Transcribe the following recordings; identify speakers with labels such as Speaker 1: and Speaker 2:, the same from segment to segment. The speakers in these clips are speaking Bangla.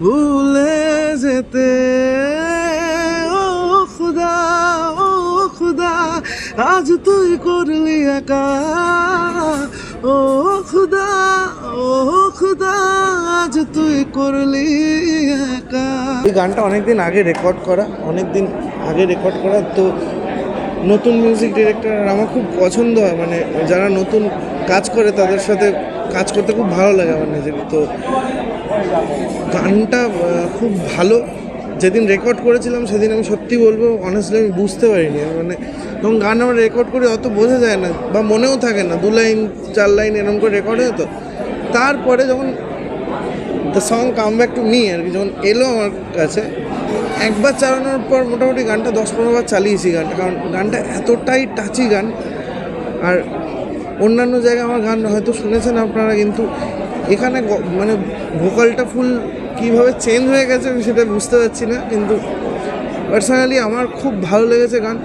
Speaker 1: ভুলে যেতে। ও খুদা ও খুদা, আজ তুই করলি একা। ও খুদা ও খুদা, আজ তুই করলি একা। এই গানটা অনেকদিন আগে রেকর্ড করা, অনেকদিন আগে রেকর্ড করা, তো নতুন মিউজিক ডিরেক্টর আমার খুব পছন্দ হয় মানে যারা নতুন কাজ করে তাদের সাথে কাজ করতে খুব ভালো লাগে আমার নিজের তো গানটা খুব ভালো। যেদিন রেকর্ড করেছিলাম সেদিন আমি সত্যি বলব অনেস্টলি আমি বুঝতে পারিনি। মানে যখন গান আমরা রেকর্ড করি, অত বোঝা যায় না বা মনেও থাকে না, দু লাইন, চার লাইন এরকম করে রেকর্ড হয়ে তো তারপরে যখন the song came back to me আর কি, যখন এলো আমার কাছে, একবার চালানোর পর মোটামুটি গানটা দশ পনেরো বার চালিয়েছি গানটা, কারণ গানটা এতটাই টাচি গান। আর অন্যান্য জায়গায় আমার গান হয়তো শুনেছেন আপনারা, কিন্তু এখানে মানে ভোকালটা ফুল কীভাবে চেঞ্জ হয়ে গেছে আমি সেটা বুঝতে পারছি না, কিন্তু পার্সোনালি আমার খুব ভালো লেগেছে গান।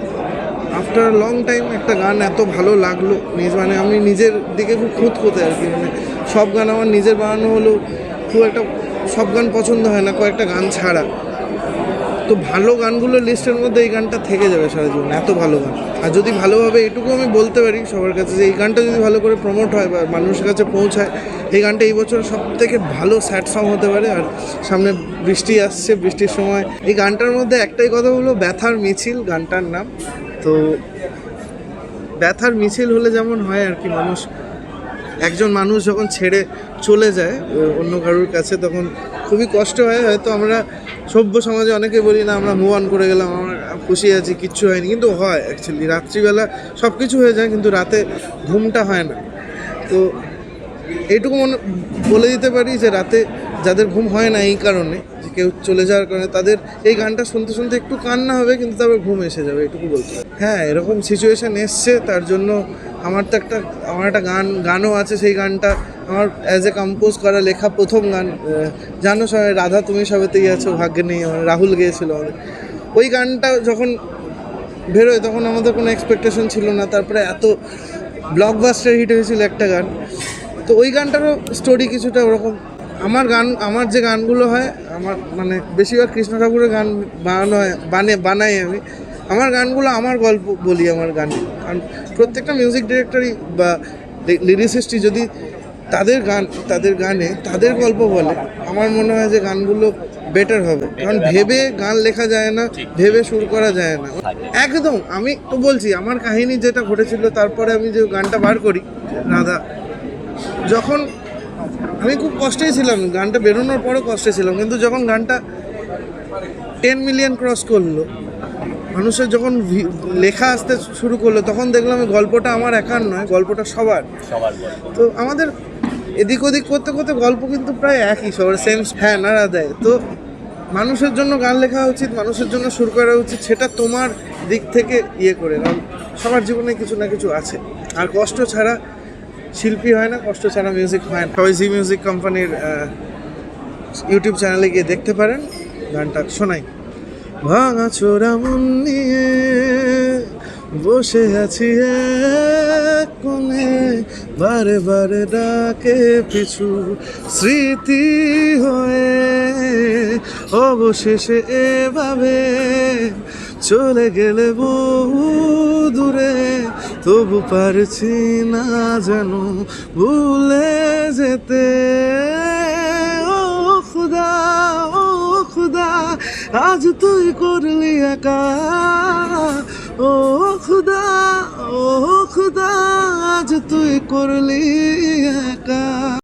Speaker 1: আফটার লং টাইম একটা গান এত ভালো লাগল, নিজ মানে আমি নিজের দিকে খুব খুঁত কোতে আর কি মানে সব গান আমার নিজের বানানো হলেও খুব একটা সব গান পছন্দ হয় না, কয়েকটা গান ছাড়া। তো ভালো গানগুলো লিস্টের মধ্যে এই গানটা থেকে যাবে সারা জীবন, এত ভালো গান। আর যদি ভালোভাবে এটুকু আমি বলতে পারি সবার কাছে যে এই গানটা যদি ভালো করে প্রমোট হয় বা মানুষের কাছে পৌঁছায়, এই গানটা এই বছর সব থেকে ভালো স্যাড সং হতে পারে। আর সামনে বৃষ্টি আসছে, বৃষ্টির সময় এই গানটার মধ্যে একটাই কথা হলো ব্যথার মিছিল, গানটার নাম। তো ব্যথার মিছিল হলে যেমন হয় আর কি, মানুষ একজন মানুষ যখন ছেড়ে চলে যায় অন্য কারোর কাছে তখন খুবই কষ্ট হয়। হয়তো আমরা সভ্য সমাজে অনেকে বলি, না, আমরা মুভ অন করে গেলাম, আমরা খুশি আছি, কিচ্ছু হয়নি। কিন্তু হয় অ্যাকচুয়ালি রাত্রিবেলা সব কিছু হয়ে যায়, কিন্তু রাতে ঘুমটা হয় না। তো এইটুকু মনে, বলে দিতে পারি যে রাতে যাদের ঘুম হয় না এই কারণে, যে কেউ চলে যাওয়ার কারণে, তাদের এই গানটা শুনতে শুনতে একটু কান্না হবে, কিন্তু তারপর ঘুম এসে যাবে এটুকু বলতে। হ্যাঁ এরকম সিচুয়েশান এসছে, তার জন্য আমার তো একটা, আমার একটা গান, গানও আছে সেই গানটা। আমার অ্যাজ এ কম্পোজ করা লেখা প্রথম গান জানো সবাই, রাধা তুমি সবেতেই আছো, ভাগ্যে নেই আমার, রাহুল গেয়েছিল আমাদের। ওই গানটা যখন বেরোয় তখন আমাদের কোনো এক্সপেকটেশন ছিল না, তারপরে এত ব্লকবাস্টার হিট হয়েছিল একটা গান। তো ওই গানটারও স্টোরি কিছুটা ওরকম। আমার গান, আমার যে গানগুলো হয়, আমার মানে বেশিরভাগ কৃষ্ণ ঠাকুরের গান বানানো হয়, বানে, বানাই আমি। আমার গানগুলো, আমার গল্প বলি আমার গানে। কারণ প্রত্যেকটা মিউজিক ডিরেক্টরই বা লিরিসিস্টই যদি তাদের গান, তাদের গানে, তাদের গল্প বলে, আমার মনে হয় যে গানগুলো বেটার হবে। কারণ ভেবে গান লেখা যায় না, ভেবে সুর করা যায় না। একদম, আমি তো বলছি, আমার কাহিনী যেটা ঘটেছিল, তারপরে আমি যে গানটা বার করি, রাধা, যখন আমি খুব কষ্টেই ছিলাম, গানটা বেরোনোর পরও কষ্টে ছিলাম, কিন্তু যখন গানটা টেন মিলিয়ন ক্রস করল মানুষের যখন ভি- লেখা আসতে শুরু করল তখন দেখলাম এই গল্পটা আমার একার নয় গল্পটা সবার।
Speaker 2: সবার
Speaker 1: তো আমাদের এদিক ওদিক করতে করতে গল্প কিন্তু প্রায় একই সবার সেম হ্যাঁ নাড়া দেয়। তো মানুষের জন্য গান লেখা উচিত মানুষের জন্য সুর করা উচিত সেটা তোমার দিক থেকে ইয়ে করে কারণ সবার জীবনে কিছু না কিছু আছে। আর কষ্ট ছাড়া শিল্পী হয় না কষ্ট ছাড়া মিউজিক হয় না। সবাই জি মিউজিক কোম্পানির ইউটিউব চ্যানেলে গিয়ে দেখতে পারেন গানটা শোনাই। ভাঙা চোরা মন নিয়ে বসে আছি এক কোণে। বারে বারে ডাকে পিছু স্মৃতি হয়ে। অবশেষে এভাবে চলে গেলে বহু দূরে। তবু পারছি না যেন ভুলে যেতে। আজ তুই করলি একা। ও খুদা ও খুদা আজ তুই করলি একা।